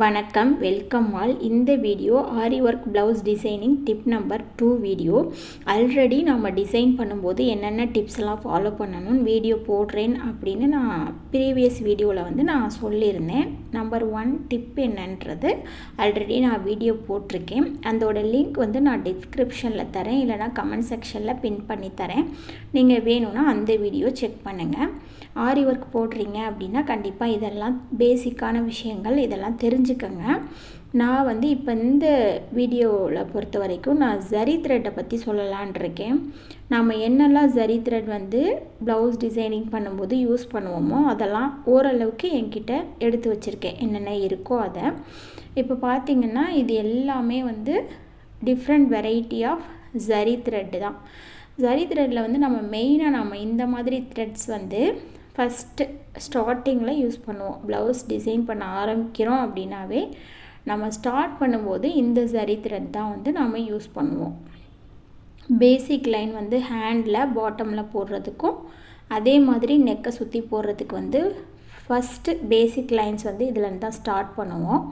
வணக்கம் welcome all இந்த video aari work blouse designing tip number two video already நம்ம design பண்ணும்போது என்னென்ன டிப்ஸ் எல்லாம் ஃபாலோ பண்ணணும்னு வீடியோ போடுறேன் அப்படின்னு நான் ப்ரீவியஸ் வீடியோவில் வந்து நான் சொல்லியிருந்தேன். நம்பர் ஒன் டிப் என்னன்றது ஆல்ரெடி நான் வீடியோ போட்டிருக்கேன். அதோட லிங்க் வந்து நான் டிஸ்கிரிப்ஷனில் தரேன் இல்லைனா கமெண்ட் செக்ஷனில் பின் பண்ணி தரேன். நீங்கள் வேணும்னா அந்த வீடியோ செக் பண்ணுங்கள் ஆரி ஒர்க் போடுறீங்க அப்படின்னா கண்டிப்பாக இதெல்லாம் பேசிக்கான விஷயங்கள் இதெல்லாம் தெரிஞ்சு தெரிஞ்சுக்கங்க நான் வந்து இப்போ இந்த வீடியோவில் பொறுத்த வரைக்கும் நான் ஜரி த்ரெட்டை பற்றி சொல்லலான் இருக்கேன். நாம் என்னெல்லாம் ஜரி த்ரெட் வந்து ப்ளவுஸ் டிசைனிங் பண்ணும்போது யூஸ் பண்ணுவோமோ அதெல்லாம் ஓரளவுக்கு என்கிட்ட எடுத்து வச்சுருக்கேன். என்னென்ன இருக்கோ அதை. இப்போ பார்த்திங்கன்னா இது எல்லாமே வந்து different variety of zari thread தான். ஜரி த்ரெட்டில் வந்து நம்ம மெயினாக நம்ம இந்த மாதிரி த்ரெட்ஸ் வந்து ஃபஸ்ட்டு ஸ்டார்டிங்கில் யூஸ் பண்ணுவோம். ப்ளவுஸ் டிசைன் பண்ண ஆரம்பிக்கிறோம் அப்படின்னாவே நம்ம ஸ்டார்ட் பண்ணும்போது இந்த ஜரி த்ரெட் தான் வந்து நம்ம யூஸ் பண்ணுவோம். பேசிக் லைன் வந்து ஹேண்டில் பாட்டமில் போடுறதுக்கும் அதே மாதிரி நெக்கை சுற்றி போடுறதுக்கு வந்து ஃபஸ்ட்டு பேசிக் லைன்ஸ் வந்து இதுலேருந்து தான் ஸ்டார்ட் பண்ணுவோம்.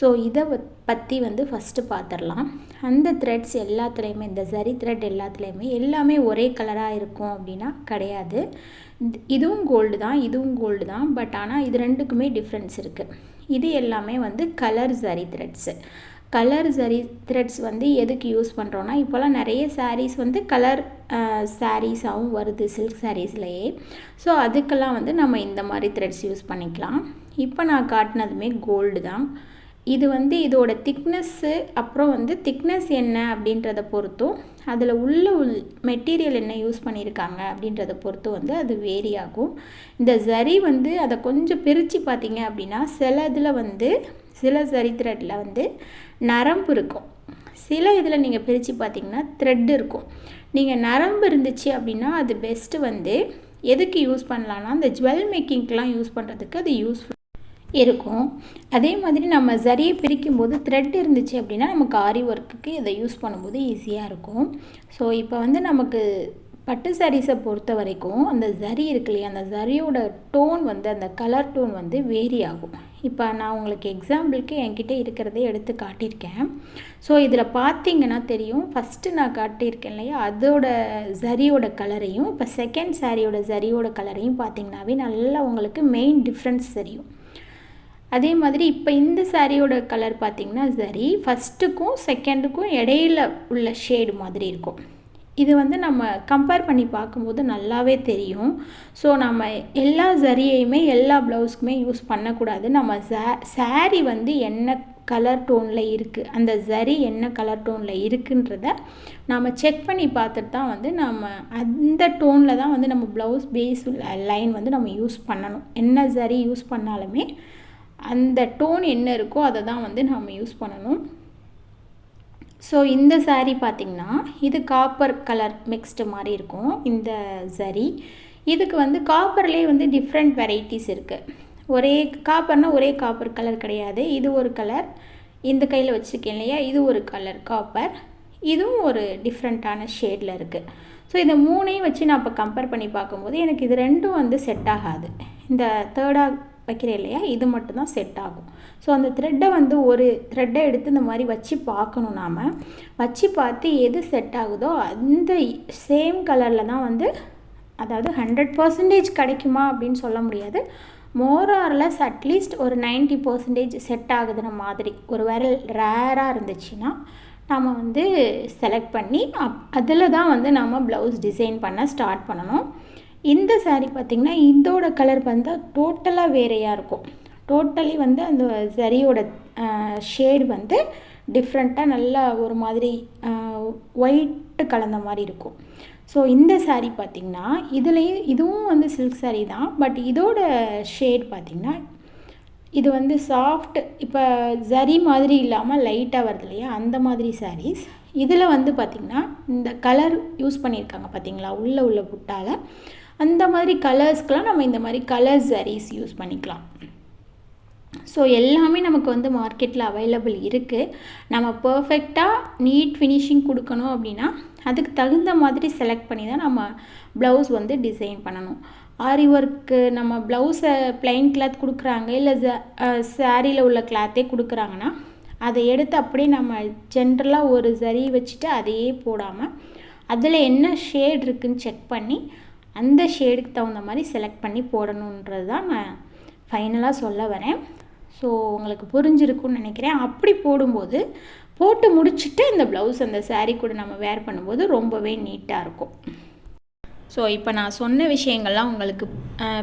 ஸோ இதை பற்றி வந்து ஃபஸ்ட்டு பார்த்துடலாம் அந்த த்ரெட்ஸ் எல்லாத்துலேயுமே இந்த ஜரி த்ரெட் எல்லாத்துலேயுமே எல்லாமே ஒரே கலராக இருக்கும் அப்படின்னா கிடையாது. இதுவும் கோல்டு தான் இதுவும் கோல்டு தான் பட் ஆனால் இது ரெண்டுக்குமே டிஃப்ரென்ஸ் இருக்குது இது எல்லாமே வந்து கலர் சரி த்ரெட்ஸு கலர் சரி த்ரெட்ஸ் வந்து எதுக்கு யூஸ் பண்ணுறோன்னா இப்போல்லாம் நிறைய சாரீஸ் வந்து கலர் சாரீஸாகவும் வருது சில்க் சாரீஸ்லேயே ஸோ அதுக்கெல்லாம் வந்து நம்ம இந்த மாதிரி த்ரெட்ஸ் யூஸ் பண்ணிக்கலாம். இப்போ நான் காட்டினதுமே கோல்டு தான். இது வந்து இதோட திக்னஸ்ஸு அப்புறம் வந்து திக்னஸ் என்ன அப்படின்றத பொறுத்தும் அதில் உள்ள உள் மெட்டீரியல் என்ன யூஸ் பண்ணியிருக்காங்க அப்படின்றத பொறுத்து வந்து அது வேரி ஆகும். இந்த ஜரி வந்து அதை கொஞ்சம் பிரித்து பார்த்தீங்க அப்படின்னா சில இதில் வந்து சில சரி த்ரெட்டில் வந்து நரம்பு இருக்கும். சில இதில் நீங்கள் பிரித்து பார்த்தீங்கன்னா த்ரெட் இருக்கும். நீங்கள் நரம்பு இருந்துச்சு அப்படின்னா அது பெஸ்ட்டு வந்து எதுக்கு யூஸ் பண்ணலான்னா அந்த ஜுவல் மேக்கிங்க்கெலாம் யூஸ் பண்ணுறதுக்கு அது யூஸ்ஃபுல் இருக்கும். அதே மாதிரி நம்ம சரியை பிரிக்கும் போது த்ரெட் இருந்துச்சு அப்படின்னா நமக்கு ஆரி ஒர்க்குக்கு இதை யூஸ் பண்ணும்போது ஈஸியாக இருக்கும். ஸோ இப்போ வந்து நமக்கு பட்டு சாரீஸை பொறுத்த வரைக்கும் அந்த ஜரி இருக்கு இல்லையா அந்த ஜரியோட டோன் வந்து அந்த கலர் டோன் வந்து வேரி ஆகும். இப்போ நான் உங்களுக்கு எக்ஸாம்பிளுக்கு என்கிட்ட இருக்கிறதே எடுத்து காட்டியிருக்கேன். ஸோ இதில் பார்த்தீங்கன்னா தெரியும் ஃபஸ்ட்டு நான் காட்டியிருக்கேன் இல்லையா அதோட ஜரியோட கலரையும் இப்போ செகண்ட் சாரியோட ஜரியோட கலரையும் பார்த்தீங்கன்னாவே நல்லா உங்களுக்கு மெயின் டிஃப்ரென்ஸ் தெரியும். அதே மாதிரி இப்போ இந்த சாரியோட கலர் பார்த்திங்கன்னா சரி ஃபஸ்ட்டுக்கும் செகண்டுக்கும் இடையில உள்ள ஷேடு மாதிரி இருக்கும். இது வந்து நம்ம கம்பேர் பண்ணி பார்க்கும்போது நல்லாவே தெரியும். ஸோ நம்ம எல்லா ஜரியையுமே எல்லா ப்ளவுஸ்க்குமே யூஸ் பண்ணக்கூடாது. நம்ம சா சாரி வந்து என்ன கலர் டோனில் இருக்குது அந்த ஜரி என்ன கலர் டோனில் இருக்குன்றத நாம் செக் பண்ணி பார்த்துட்டு தான் வந்து நம்ம அந்த டோனில் தான் வந்து நம்ம ப்ளவுஸ் பேஸ் லைன் வந்து நம்ம யூஸ் பண்ணணும். என்ன ஜரி யூஸ் பண்ணாலுமே அந்த டோன் என்ன இருக்கோ அதை தான் வந்து நம்ம யூஸ் பண்ணணும். ஸோ இந்த சாரீ பார்த்திங்கன்னா இது காப்பர் கலர் மிக்ஸ்டு மாதிரி இருக்கும் இந்த சரி இதுக்கு வந்து காப்பர்லேயே வந்து டிஃப்ரெண்ட் வெரைட்டிஸ் இருக்குது ஒரே காப்பர்னால் ஒரே காப்பர் கலர் கிடையாது. இது ஒரு கலர் இந்த கையில் வச்சுருக்கேன் இல்லையா? இது ஒரு கலர் காப்பர் இதுவும் ஒரு டிஃப்ரெண்ட்டான ஷேடில் இருக்குது ஸோ இந்த மூணையும் வச்சு நான் இப்போ கம்பேர் பண்ணி பார்க்கும்போது எனக்கு இது ரெண்டும் வந்து செட் ஆகாது. இந்த தேர்டாக வைக்கிறேன் இல்லையா? இது மட்டும்தான் செட் ஆகும். ஸோ அந்த த்ரெட்டை வந்து ஒரு த்ரெட்டை எடுத்து இந்த மாதிரி வச்சு பார்க்கணும் நாம். வச்சு பார்த்து எது செட் ஆகுதோ அந்த சேம் கலரில் தான் வந்து அதாவது ஹண்ட்ரட் பர்சன்டேஜ் கிடைக்குமா அப்படின்னு சொல்ல முடியாது. மோரார்லெஸ் அட்லீஸ்ட் ஒரு நைன்ட்டி பர்சன்டேஜ் செட் ஆகுதுன மாதிரி. ஒரு விரல் ரேராக இருந்துச்சுன்னா நம்ம வந்து செலக்ட் பண்ணி அப் அதில் தான் வந்து நம்ம ப்ளவுஸ் டிசைன் பண்ண ஸ்டார்ட் பண்ணணும். இந்த சாரீ பார்த்திங்கன்னா இதோட கலர் வந்து டோட்டலாக வேறையாக இருக்கும். டோட்டலி வந்து அந்த சரியோட ஷேடு வந்து டிஃப்ரெண்ட்டாக நல்லா ஒரு மாதிரி ஒயிட்டு கலந்த மாதிரி இருக்கும். ஸோ இந்த சாரீ பார்த்திங்கன்னா இதுலேயும் இதுவும் வந்து சில்க் சாரீ தான். பட் இதோட ஷேட் பார்த்திங்கன்னா இது வந்து சாஃப்ட் இப்போ ஜரி மாதிரி இல்லாமல் லைட்டாக வருது இல்லையா? அந்த மாதிரி சாரீஸ் இதில் வந்து பார்த்திங்கன்னா இந்த கலர் யூஸ் பண்ணியிருக்காங்க பார்த்திங்களா? உள்ளே உள்ள புட்டால். அந்த மாதிரி கலர்ஸ்க்கெலாம் நம்ம இந்த மாதிரி கலர் ஜரீஸ் யூஸ் பண்ணிக்கலாம். ஸோ எல்லாமே நமக்கு வந்து மார்க்கெட்டில் அவைலபிள் இருக்குது நம்ம பர்ஃபெக்டாக நீட் ஃபினிஷிங் கொடுக்கணும் அப்படின்னா அதுக்கு தகுந்த மாதிரி செலக்ட் பண்ணி தான் நம்ம ப்ளவுஸ் வந்து டிசைன் பண்ணணும். ஆரி ஒர்க்கு நம்ம ப்ளவுஸை பிளைன் கிளாத் கொடுக்குறாங்க இல்லை சாரியில் உள்ள கிளாத்தே கொடுக்குறாங்கன்னா அதை எடுத்து அப்படியே நம்ம ஜென்ரலாக ஒரு சரி வச்சுட்டு அதையே போடாமல் அதில் என்ன ஷேட் இருக்குதுன்னு செக் பண்ணி அந்த ஷேடுக்கு தகுந்த மாதிரி செலக்ட் பண்ணி போடணுன்றது தான் நான் ஃபைனலாக சொல்ல வரேன். ஸோ உங்களுக்கு புரிஞ்சிருக்கும்னு நினைக்கிறேன். அப்படி போடும்போது போட்டு முடிச்சுட்டு இந்த ப்ளவுஸ் அந்த சாரீ கூட நம்ம வேர் பண்ணும்போது ரொம்பவே நீட்டாக இருக்கும். ஸோ இப்போ நான் சொன்ன விஷயங்கள்லாம் உங்களுக்கு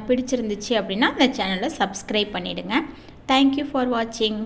பிடிச்சிருந்துச்சு அப்படின்னா அந்த சேனலை சப்ஸ்கிரைப் பண்ணிவிடுங்க தேங்க்யூ ஃபார் வாட்சிங்